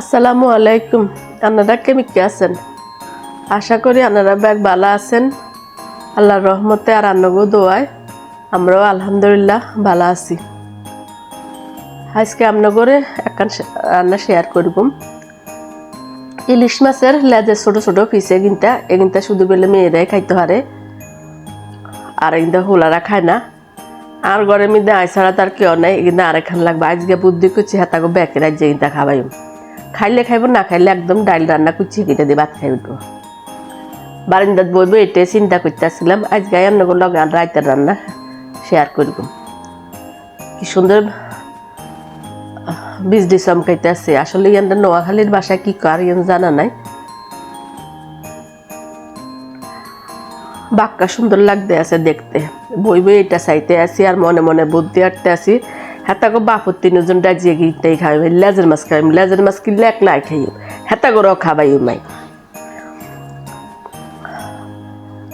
আসসালামু আলাইকুম। আপনারা কেমিকে আছেন? আশা করি আপনারা ব্যাগ ভালো আছেন। আল্লাহর রহমতে আর আন্নগো দোয়ায় আমরাও আলহামদুলিল্লাহ ভালো আছি। আজকে আপনাগরে একখান রান্না শেয়ার করব। ইলিশ মাছের লেজে ছোট ছোট পিসে কিনতা এগিনটা শুধু বেলে মেয়েরাই খাইতে পারে। আর এগিনটা হোলারা খায় না। আর ঘরের মধ্যে আয় তার কেউ নেই কিন্তু আরেকখান লাগবে। আজকে বুদ্ধি করছি হাতাকে ব্যাকে রাজ্যে কিন্তু খাবাই খাইলে খাইব, না খাইলে একদম ডাইল রান্না করছি কেটে দিয়ে ভাত খাই উঠবো বারিন্দাত বইব, এটাই চিন্তা করতেছিলাম, আজকে অন্য লগে আর রাইতের রান্না শেয়ার করব। কি সুন্দর বিজলি চমকাইতে আছে আসলে ইয়ান নোয়াখালীর বাসা কি কার ইয়ান জানা নাই। বাক্কা সুন্দর লাগতে আছে দেখতে। বই বই এটা চাইতে আছি আর মনে মনে বুদ্ধি আটতে আছি। হেতাগো বাপুর তিনজন ডাজিয়ে গিয়ে খাই লেজের মাছ খাই লেজের মাছ কি কিনলে একলাই খাই হেতাগোরও খাবাই মাই।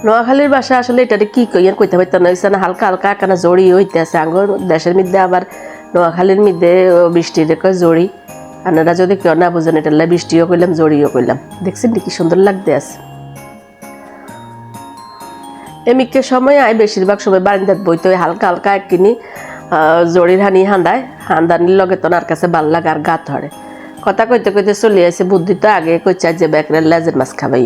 নোয়াখালীর বাসা আসলে এটাতে কি কইয়ার কইতে পারতাম না। হালকা হালকা একখানা জড়ি হইতে আছে। দেশের মধ্যে আবার নোয়াখালীর মধ্যে বৃষ্টির কয় জড়ি। আপনারা যদি কেউ না বুঝেন এটা লাই বৃষ্টিও কইলাম, জড়িও কইলাম। দেখছেন কি সুন্দর লাগতে আছে। এমিকে সময় আয়, বেশিরভাগ সময় বারিন্দাত বইতে হালকা হালকা এক কিনি জড়ির হানি হান্দায় হান্দানির লগে তো আর কাছে ভালো লাগে আর গা ধরে কথা কইতে কইতে চলে আসে বুদ্ধি তো আগে কইছে যে বেকরের লেজের মাছ খাবাই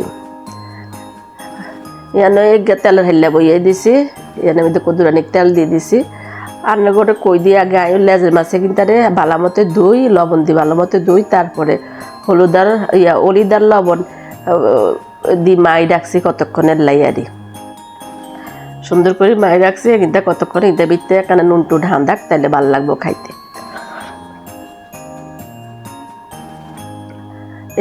ইয়ানো এক তেলের হেল্লা বইয়ে দিছি, ইয়ানো মধ্যে কদুরানিক তেল দিয়ে দিছি। আর গোটে কই দিয়ে আগে আয়ু লেজের মাছে কিন্তু ভালো মতো দই লবণ দি ভালো মতো দই তারপরে হলুদার ইয়া অলিদার লবণ দি মাই রাখছি কতক্ষণের লাইয়ারি সুন্দর করে মাই রাখছি, কিন্তু কতক্ষণ ইতে বিতে এখানে নুন টুন হান দাক তাহলে ভালো লাগবো খাইতে।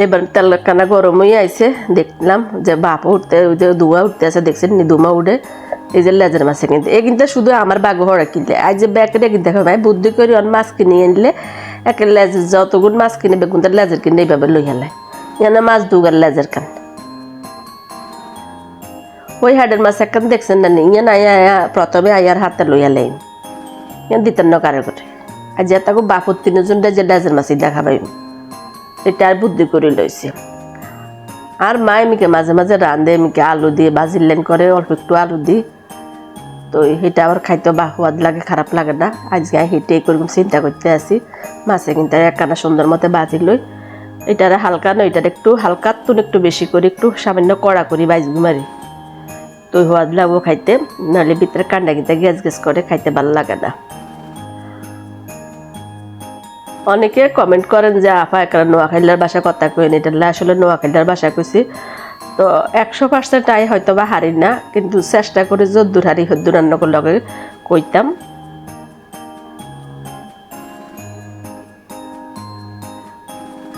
এবার তেল কানা গরম হয়ে আইছে, দেখলাম যে বাপ উঠতে, ওই যে ধোঁয়া উঠতে আছে, দেখছেন নি ধুমা উঠে, এই যে লেজার মাছে কিনতে। এ কিন্তু শুধু আমার বাঘ হরা কিনলে আজ যে ব্যাগটা কিনতে দেখো ভাই, বুদ্ধি করে অন মাছ কিনে আনলে, একে লেজার যতগুণ মাছ কিনে বেগুন তার লেজার কিনে এইভাবে লই হেলায় ইয়ানা মাছ দুগার লেজের কান। ওই হাডের মাছ একখান দেখছেন না ইয়ান আয়া আয়া প্রথমে আয়ার হাতে লইয়া লেন ইয়ান দিতেন না কারও করে আর যে তাকে বাপুর তিনজন যে ডাজের মাছই দেখা পাইব এটা আর বুদ্ধি করে লইছে আর মা এমিকে মাঝে মাঝে রান্ধে এমিকে আলু দিয়ে বাজিলেন করে অল্প একটু আলু দিই তো সেটা আবার খাইতে বা সোয়াদ লাগে খারাপ লাগে না আজকে হেঁটেই করব চিন্তা করতে আসি মাছে কিন্তু একখানা সুন্দর মতো বাজি লই এটার হালকা নয় এটার একটু হালকা তুন একটু বেশি করে একটু সামান্য কড়া করি বাইজগু মারি তো সোয়াদ লাগবো খাইতে, নাহলে ভিতরে কান্ডা কিনতে গ্যাস গ্যাস করে খাইতে ভালো লাগে না। অনেকে কমেন্ট করেন যে আপা একটা নোয়াখালীর বাসা কথা কইন এটা আসলে নোয়াখালীর বাসা কইছি। তো একশো পার্সেন্ট আই হয়তো বা হারি না, কিন্তু চেষ্টা করে যদ্দুর হারি, হদ্দুর রান্নার লগে কইতাম।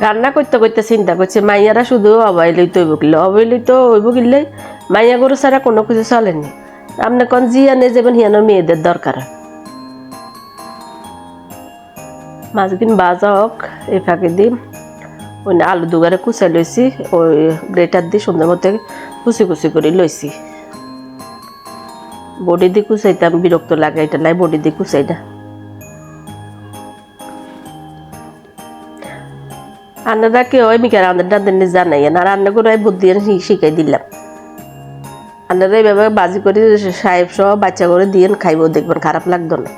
রান্না করতে করতে চিন্তা করছে, মাইয়ারা শুধু অবহেলিত হইব কিনলে অবহেলিত হইব কিনলে মাইয়া গরু ছাড়া কোনো কিছু চলেনি আপনি কোন জি আনে যাবেন, হিয়ানোর মেয়েদের দরকার। মাছদিন বাজা হোক, এই ফাঁকে দিই ওই আলু দুগারে কুচাই লইছি, ওই গ্রেটার দিয়ে সুন্দর মতো কুচি কুচি করে লইছি। বডি দিয়ে কুচাইতাম বিরক্ত লাগে, এটা লাই বডি দিয়ে কুচাই না রান্নাটা কেউ ওই মিকা রান্নাটা রাঁধেন জানাই না রান্না করে বুদ্ধি শিখাই দিলাম। রান্নাটা এইভাবে বাজি করে, সাহেব সহ বাচ্চা করে দিয়ে খাইব, দেখবেন খারাপ লাগতো না।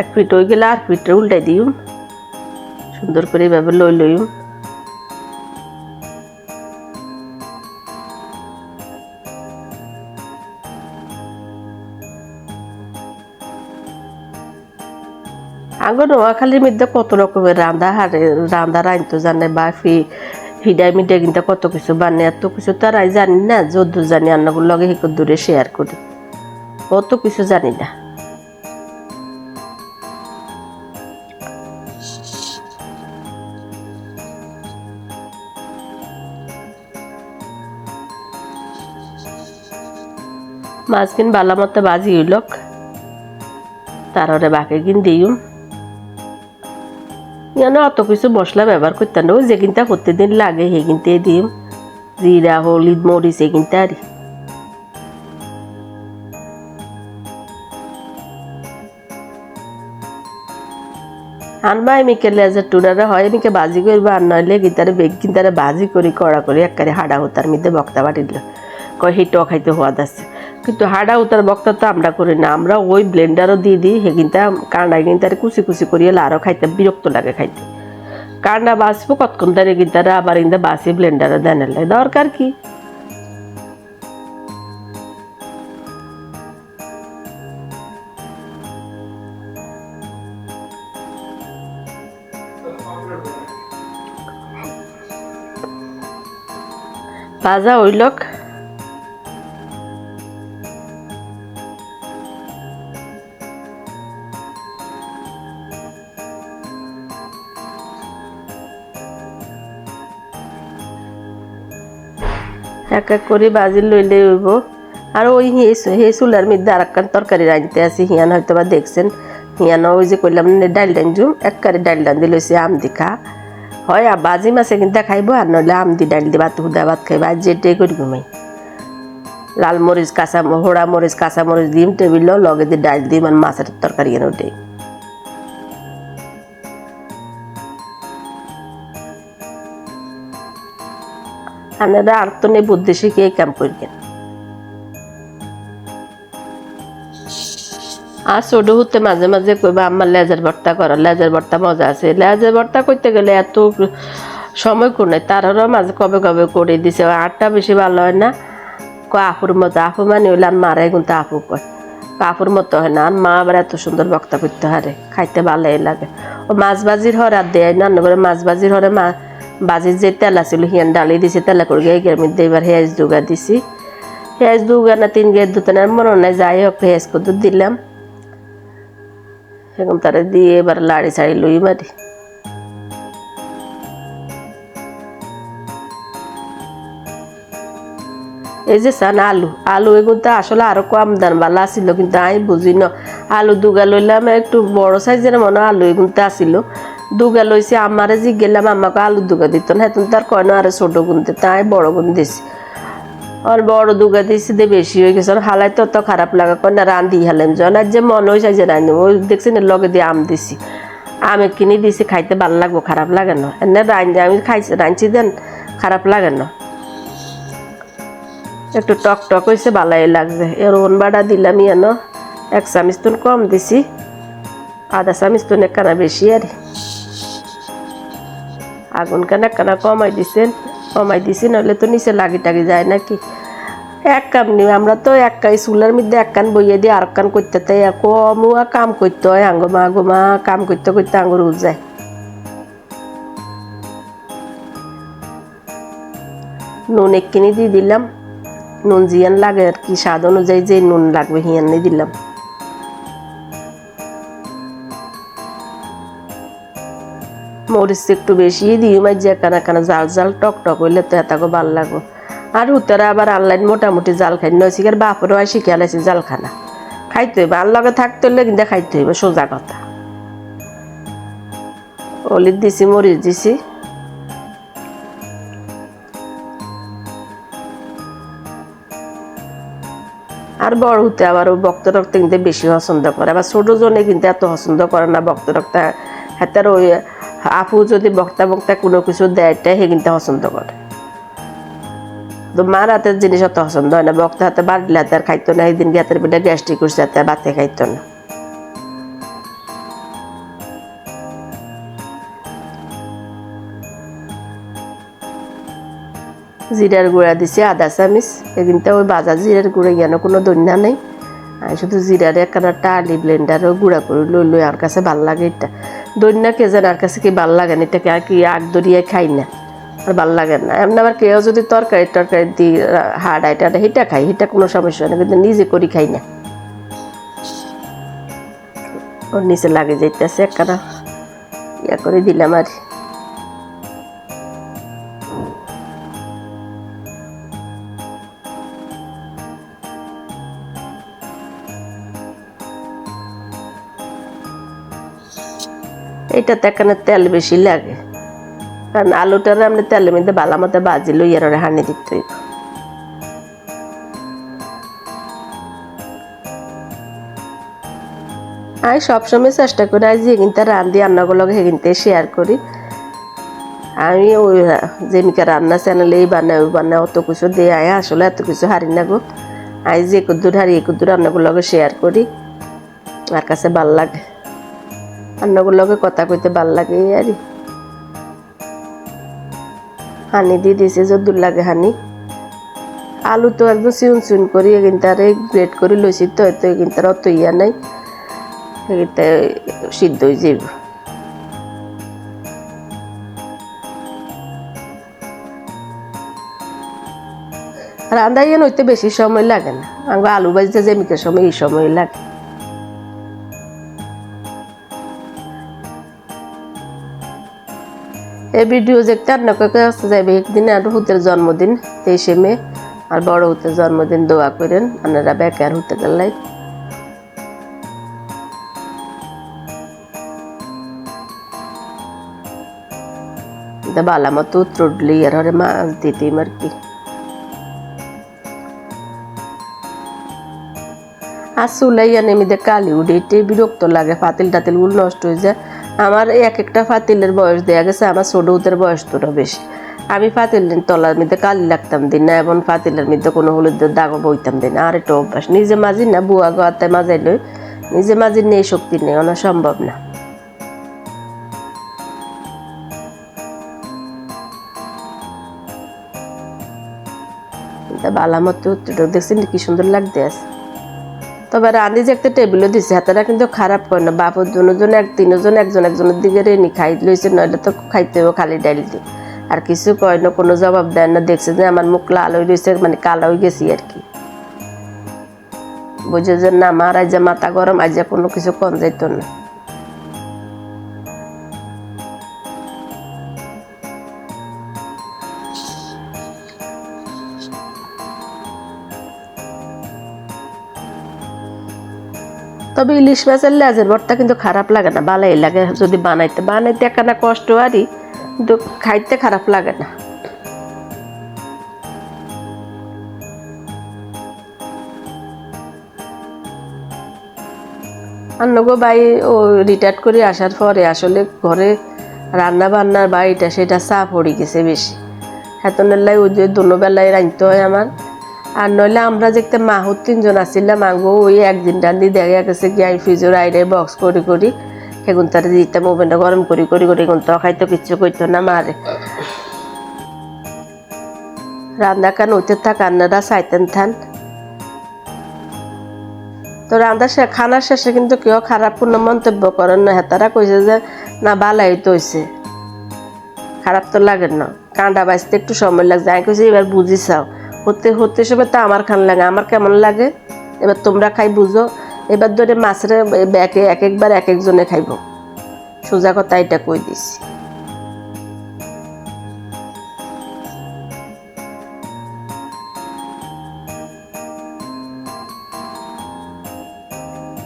এক পিঠ হয়ে গেলে আর ফিটটা উল্টাই দিও সুন্দর করে এভাবে লই লইম আগে নোয়াখালীর মধ্যে কত রকমের রান্দা হারে রান্দা রাঁধতে জানে বা ফি হিডাই মিডাই কিন্তু কত কিছু বানে, এত কিছু তারাই জানি না যদ্দ জানি রান্নাগুলো লগে হিকর দূরে শেয়ার করি। কত কিছু জানি না। মাছকিন বালা মতো বাজি হইলক তারপরে বাকি কিন দিম এখানে অত কিছু মশলা ব্যবহার করতাম না। ওই যে প্রত্যেকদিন লাগে হে কিনতে দিম। জিরা, হলিদ, মরিচ এ কিনতে আর আনবা কেলে যে টুনারে হয়, এমিকে বাজি করব, আর নইলে গিতারে বেগ গিতারে বাজি করি, কড়া করি একবারে হাড়া হতার মধ্যে বক্তা বাটিল। কয়, হিটও খাইতে হওয়া আছে কিন্তু হাডা হুতার বক্তা তো আমরা করি না। আমরা ওই ব্লেন্ডারও দিয়ে দিই হে কিন্তু কাঁড়া কিন্তু কুচি কুচি করিয়ে আরও খাইতে, বিরক্ত লাগে খাইতে। কাঁড়া বাঁচবো কতক্ষণ ধরে গিতারে আবার কিন্তু বাসি ব্লেন্ডারও দেন দরকার কি? ভাজা হইলক এক এক করে বাজি লইলে হইব। আর ওই হে চুলার মধ্যে আর একখান তরকারি রাঁধতে আছে হিয়ান হয়তো বা দেখছেন। হিয়ান ওই যে কইলাম না, ডাল ডান জুম একবারে ডাল ডান দিলে হয়েছে আম দিখা। হয়, আর বাজি মাছে কিন্তু খাইবো আর নইলে আম দি ডাল দি ভাত, হুদা ভাত খাইবো, আর যেটাই করি ঘুমাই লাল মরিচ, কাঁচা হোড়া মরিচ, কাঁচা মরিচ দিম টেবিল লগে দিয়ে ডাল দিই মানে মাছের তরকারি এনে ওটাই বুদ্ধি শিখে এই কাম করবেন আর ছোট হতে মাঝে মাঝে কইবা, আমার লেজার ভর্তা করো, লেজার ভর্তা মজা আছে। লেজার ভর্তা করতে গেলে এত সময় কোনে তারারও মাঝে কবে কবে করে দিছে। আটটা বেশি ভালো হয় না। ক আফুর মতো আফু মানে হইলে আর মারাই কিন্তু আফু কয়। ক আফুর মতো হয় না। আর মা আবার এত সুন্দর বক্তা করতে হারে খাইতে ভালোই লাগে। ও মাছ বাজির হরে আর দেয় না করে মাছ বাজির হরে মা বাজির যে তেলা ছিল হিয়ান ডালি দিছে, তেলা করে গিয়ে এর মধ্যে এবার হেয়াজ দুগা দিছি। হেয়াজ দুগা না তিন গিয়ে দুটো মনে নাই যাই হোক, হেয়াজ কত দিলাম। এখন তারা দিয়ে এবার লাড়ি ছাড়ি লই মারি। এই যে সান আলু আলু এগুলো তো আসলে আরও কম দাম, ভালো আসিল কিন্তু আমি বুঝি না। আলু দুগা লইলাম, একটু বড় সাইজের মনে আলু এগুলো তো আসিল দুগা লইছে, আমারে জি গেলাম আমাকে আলু দুগা দিত না? এখন তার কয়, না আরে ছোট গুনতে তাই বড় গুন দিছি। আর বড় দুগা দিছি দিয়ে বেশি হয়ে গেছে। হালাই তো অত খারাপ লাগা কয়, না রান্ধি হালাম জন। আর যে মনে হয়েছে যে রান্ধি ওই দেখছি না লগে দিয়ে আম দিছি। আমি কিনে দিছি, খাইতে ভালো লাগবো, খারাপ লাগে না। এনে রান্ধি আমি খাইছি, রাঁধছি দেন, খারাপ লাগে না। একটু টক টক হয়েছে ভালোই লাগছে। এর বাড়া দিলাম ইয়ান। এক চামিচ তুন কম দিছি। আধা চামিচ তুন একখানা বেশি আর। আগুন কেন একখানা কমাই দিছেন, কমাই দিছি নাহলে তো নিচে লাগি টাগি যায় নাকি? এক কাম নিও, আমরা তো এক কাই চুলার মধ্যে এক কান বইয়ে দিয়ে আর কান করতে তাই কমুয়া কাম করতে হয় আঙ্গমা আঙ্গমা কাম করতে করতে আঙ্গুর যায়। নুন একখিনি দিয়ে দিলাম, নুন জিয়ান লাগে আর কি, স্বাদ অনুযায়ী যে নুন লাগবে হিয়ান দিলাম। মরিচ একটু বেশি দিই মাঝে যে কানা কানা জাল জাল টক টক হইলে তো এতাকে ভালো লাগবো। আর উত্তরে আবার আনলাইন মোটামুটি জাল খাই নয় শিকার বাপরও হয় শিখে আলাইছি জাল খানা খাইতে হইবে আর লগে থাকতে হইলে কিন্তু খাইতে হইবে, সোজা কথা। অলির দিছি, মরিচ দিছি। আর বড় হতে আবার বক্ত রক্ত কিন্তু বেশি পছন্দ করে, আবার ছোট জনে কিন্তু এত পছন্দ করে না বক্ত রক্ত। হাতের ওই আপু যদি বক্তা বক্তা কোনো কিছু দেয় কিন্তু পছন্দ করে। তো মার হাতের জিনিস অত পছন্দ হয় না। বক্তা হাতে বাড়লে হাতে আর খাইতো না একদিন হাতের পেটে গ্যাস্ট্রিক করছে হাতে বাতে খাইতো না। জিরার গুঁড়া দিছি আধা চামিচ। কিন্তু ওই বাজার জিরার গুঁড়া, ইয়ান কোনো দন্যা নেই। আমি শুধু জিরার একখানা টালি ব্লেন্ডারও গুঁড়া করে লই লই আর কাছে ভালো লাগে এটা। দন্যা কে যেন আর কাছে কি ভালো লাগে না, এটাকে আর কি আগ দরিয়ে খাই না, আর ভালো লাগে না। এমনি আবার কেউ যদি তরকারি টরকারি দিই হাড় আইটা হিটা খাই হিটা কোনো সমস্যা নেই, কিন্তু নিজে করি খাই না। ওর নিচে লাগে যাইতেছে একখানা ইয়া করে দিলাম আর এটাতে এখানে তেল বেশি লাগে। কারণ আলুটার আপনি তেলের মধ্যে ভালো মতো বাজি লইয়ার হানি দিতে হইব। আমি সবসময় চেষ্টা করি আজ যে কিন্তু রান্ধি রান্নাগুলো কিন্তু শেয়ার করি। আমি ওই যেমিকে রান্না চ্যানেলে এই বানাই ওই বানাই অত কিছু দিয়ে, আয় আসলে এত কিছু হারি না গো। আই যে কুদ্দুর হারি, এই কুদ্দুর রান্নাগুলোকে শেয়ার করি। আর কাছে ভালো লাগে। রান্নাগুলোকে কথা কইতে ভালো লাগে আরই। হানি দিয়ে দিয়েছে যদুর লাগে হানি। আলু তো একদম চিউন চিউন করি আর গ্রেট করে লইছি তো তো কিন্তু অত ইয়া নাই। এতে সিদ্ধ হয়ে যাব রান্না ইয়ে নইতে বেশি সময় লাগে না। আমার আলু ভাজতে যেমিকে সময়, এই সময় লাগে। এই ভিডিও দেখতে নকে আসতে যাবে একদিন আর হুতের জন্মদিন, তেইশে মে, আর বড় হুতের জন্মদিন দোয়া করেন, আপনারা বেকার হতে গেলাই বালা মতো উত্তরলি আর হরে মাছ দিতে আর কি। আর চুলাই আনে কালি উঠে বিরক্ত লাগে ফাতিল টাতিলগুলো নষ্ট হয়ে যায়। আমার এক একটা ফাতিলের বয়স দেওয়া গেছে, আমার ছোট উদের বয়স তোটা বেশি। আমি ফাতিলের তলার মধ্যে কালি লাগতাম দিন না এবং ফাতিলের মধ্যে কোনো হলুদের দাগ বইতাম দিন আর একটা অভ্যাস। নিজে মাঝি না, বুয়া গোয়াতে মাজাই লই। নিজে মাঝি নেই শক্তি নেই ওনা সম্ভব না। বালা মতো দেখছেন কি সুন্দর লাগতে আছে। তবে রাঁধি যে একটা টেবিলও দিছে, হাতেরা কিন্তু খারাপ করে না। বাপুর দুজন এক, তিনজন একজন একজনের দিকে রেনি খাই লইছে নইলে তো খাইতে হবে খালি ডাইল দিয়ে। আর কিছু কয় না, কোনো জবাব দেয় না, দেখছে যে আমার মুখ লাল হয়ে রয়েছে মানে কালো হয়ে গেছি আর কি। বুঝে যে না আমার আজ মাথা গরম আজ কোনো কিছু কম যাইতো না। তবে ইলিশ মাছের লেজের ভর্তা কিন্তু খারাপ লাগে না, ভালোই লাগে। যদি বানাইতে বানাইতে একখানা কষ্ট আরই কিন্তু খাইতে খারাপ লাগে না। অন্যগো ভাই, ও রিটায়ার্ড করে আসার পরে আসলে ঘরে রান্না বান্নার বাড়িটা সেটা চাপ পড়ে গেছে বেশি। হেতনেলাই ওই যে দুবেলায় রাঁধতে হয় আমার। আর নইলে আমরা যেতে মাহুর তিনজন আসছিলাম আঙ্গো ওই একদিন রান্ধি দেখা গেছে গিয়ে ফ্রিজের আইরে বক্স করি করি। সেগুন তার দিতাম, ওভেনটা গরম করি করি করি এখন তো খাইতো কিচ্ছু করতো না মারে। রান্না কান ওইতে থাক রান্নাটা চাইতেন থান। তো রান্না খানার শেষে কিন্তু কেউ খারাপ কোনো মন্তব্য করেন না। হেতারা কইছে যে, না, বালাই তো হয়েছে খারাপ তো লাগে না। কাঁডা বাঁচতে একটু সময় লাগছে। আমি কইছি, এবার বুঝি চাও। হতে হতে সময় তো আমার খান লাগে, আমার কেমন লাগে? এবার তোমরা খাই বুঝো, এবার ধরে মাছের একে এক একবার এক একজনে খাইব। সোজা কথা এটা কই দিছি।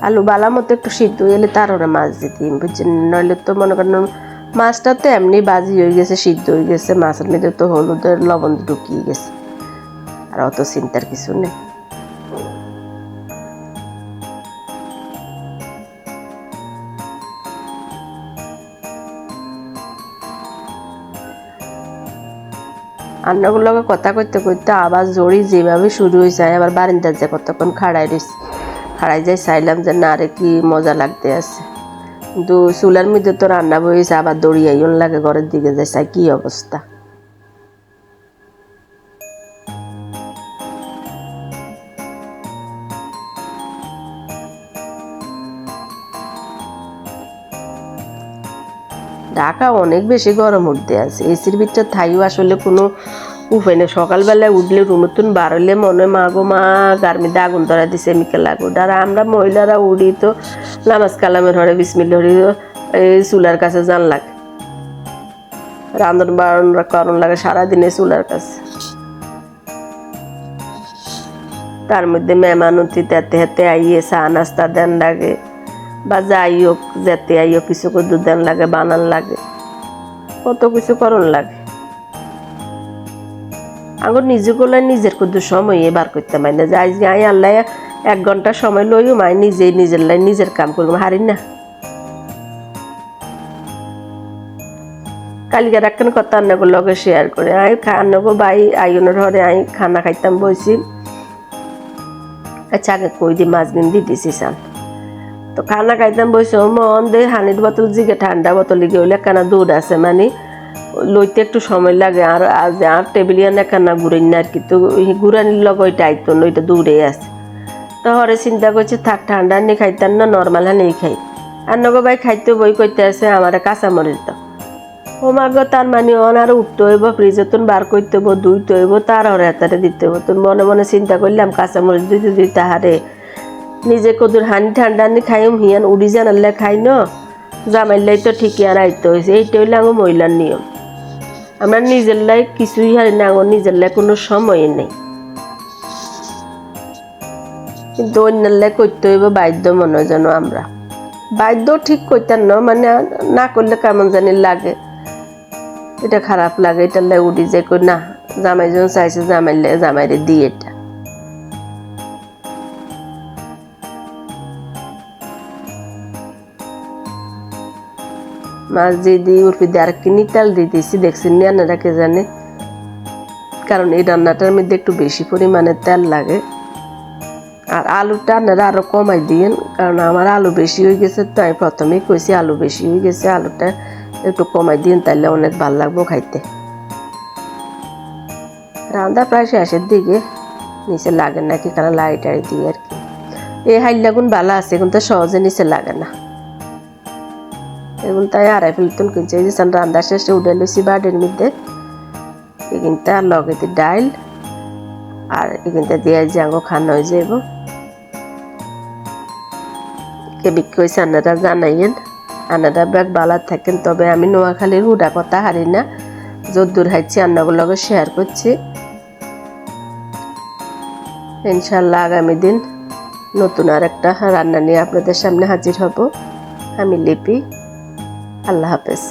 আলু বালা মতো একটু সিদ্ধ এলে তার ওরা মাছ দিতি বুঝছেন? নইলে তো মনে করেন মাছটা তো এমনি বাজি হয়ে গেছে, সিদ্ধ হয়ে গেছে, মাছের মধ্যে তো হলুদের লবণ ঢুকিয়ে গেছে। আর অত চিন্তার কিছু নেই। রান্নাগুলোকে কথা কইতে করতে আবার জড়ি যেভাবে শুরু হয়েছে আবার বারিন্দার যে কতক্ষণ খাড়াই রয়েছে খাড়াই যাই চাইলাম যে না রে কি মজা লাগতে আছে। কিন্তু চুলার মধ্যে তো রান্না বইছে আবার দড়িয়াইন লাগে, ঘরের দিকে যাই চাই কি অবস্থা। অনেক বেশি গরম উঠতে আছে। এসির ভিতরে থাইও আসলে কোনো উপায় নেই। সকালবেলায় উঠলে রুমতুন বাড়লে মনে মা গো, মা, গার্মিতে আগুন ধরা দিছে মিকেল আগুন আর আমরা মহিলারা উড়ি তো নামাজ কালামের হরে বিসমিল হরি এই চুলার কাছে জান লাগে রান্ধন বাড়ন করণ লাগে সারাদিনে চুলার কাছে। তার মধ্যে মেহমান অতিথি, হাতে হাতে আইয়ে চা, নাস্তা দেন লাগে। বা যাই হোক, যেতে আই হোক কিছু করে দুধ লাগে, বানান লাগে, কত কিছু করণ লাগে। আঙ্গুর নিজে করলে নিজের কুদ্দু সময় বার করতে পারি না। যে আই আল্লাহ, এক ঘণ্টা সময় লইও, মাই নিজেই নিজের লাই নিজের কাম করব, হারি না। কালকে রাখেন কথা আন্নাগো লগে শেয়ার করে। আই আন্নাগো বাই আইনের ঘরে আই খানা খাইতাম বইছি। আচ্ছা আগে কই দি মাছ দিন দি দিছি চাল তো খানা খাইতাম বইছে মন দে, হানির বোতল জিগে, ঠান্ডা বোতল গিয়ে কেনা দুধ আছে মানে? লইতে একটু সময় লাগে, আর আজ আর টেবিলিয়ান একখানা ঘুরেন না আর কি তো ঘুরানির লগ ওইটা আইতো ওইটা দূরে আছে। তো হরে চিন্তা করছে, থাক, ঠান্ডা নিয়ে খাইতাম না, নর্মাল হানেই খাই। আর নগো ভাই খাইতে বই করতে আছে আমার কাঁচা মরিচ দাও। ও মাগো তার মানে অন আর উঠতে হইব, ফ্রিজে তুন বার করতে হইব, ধুইতে হইব, তার হরে হাতারে দিতে হইব। তুন মনে মনে চিন্তা করলাম, কাঁচামরিচ দিতে দিতে হারে নিজে কদুর হানি ঠান্ডা আনি খাইম, হিয়ান উড়ি জানালে খাই ন। জামাইলাই তো ঠিকই আর আইতে হয়েছে এইটা হইলে মহিলার নিয়ম। আমরা নিজের লাই কিছুই হারি না আমার নিজের লাই কোনো সময় নেই। কিন্তু অন্যের লাই করতে হইব বাধ্য মনে হয় যেন আমরা। বাধ্য ঠিক করতেন না মানে না করলে কেমন জানি লাগে। এটা খারাপ লাগে এটা লাই উঠি যে না, জামাই চাইছে জামাই লে, জামাইরে দিয়ে এটা। মাছ দিয়ে দিই উর্ফি দিয়ে আর কিনি তেল দিয়ে দিয়েছি। দেখছেন নি কে জানে? কারণ এই রান্নাটার মধ্যে একটু বেশি পরিমাণে তেল লাগে। আর আলুটা আপনারা আরও কমাই দিয়েন, কারণ আমার আলু বেশি হয়ে গেছে, তো আমি প্রথমেই কইছি আলু বেশি হয়ে গেছে, আলুটা একটু কমাই দিন তাহলে অনেক ভালো লাগবো খাইতে। রান্না প্রায় শেষের দিকে, নিচে লাগে নাকি, কারণ লাইট দিয়ে আর কি। এই হাইলাগুন ভালো আছে, কিন্তু সহজে নিচে লাগে না। এগুলো তাই আড়াই ফেলতুন কিনছে এই যে রান্না শেষে উঠে লইছি বাড়ির মধ্যে। এখানটা লগে ডাইল আর এখানটা দিয়ে জাঙ্গো খানা হয়ে যাব কে বিক্রি হয়েছে আনারা জানাইয়েন। আনারা ব্যাগ বালা থাকেন, তবে আমি নোয়াখালীর হুডা কথা হারি না। যদ্দূর হাইছি আন্নাগুলোকে শেয়ার করছি। ইনশাল্লাহ আগামী দিন নতুন আর একটা রান্না নিয়ে আপনাদের সামনে হাজির হব। আমি লিপি। আল্লাহ হাফেজ।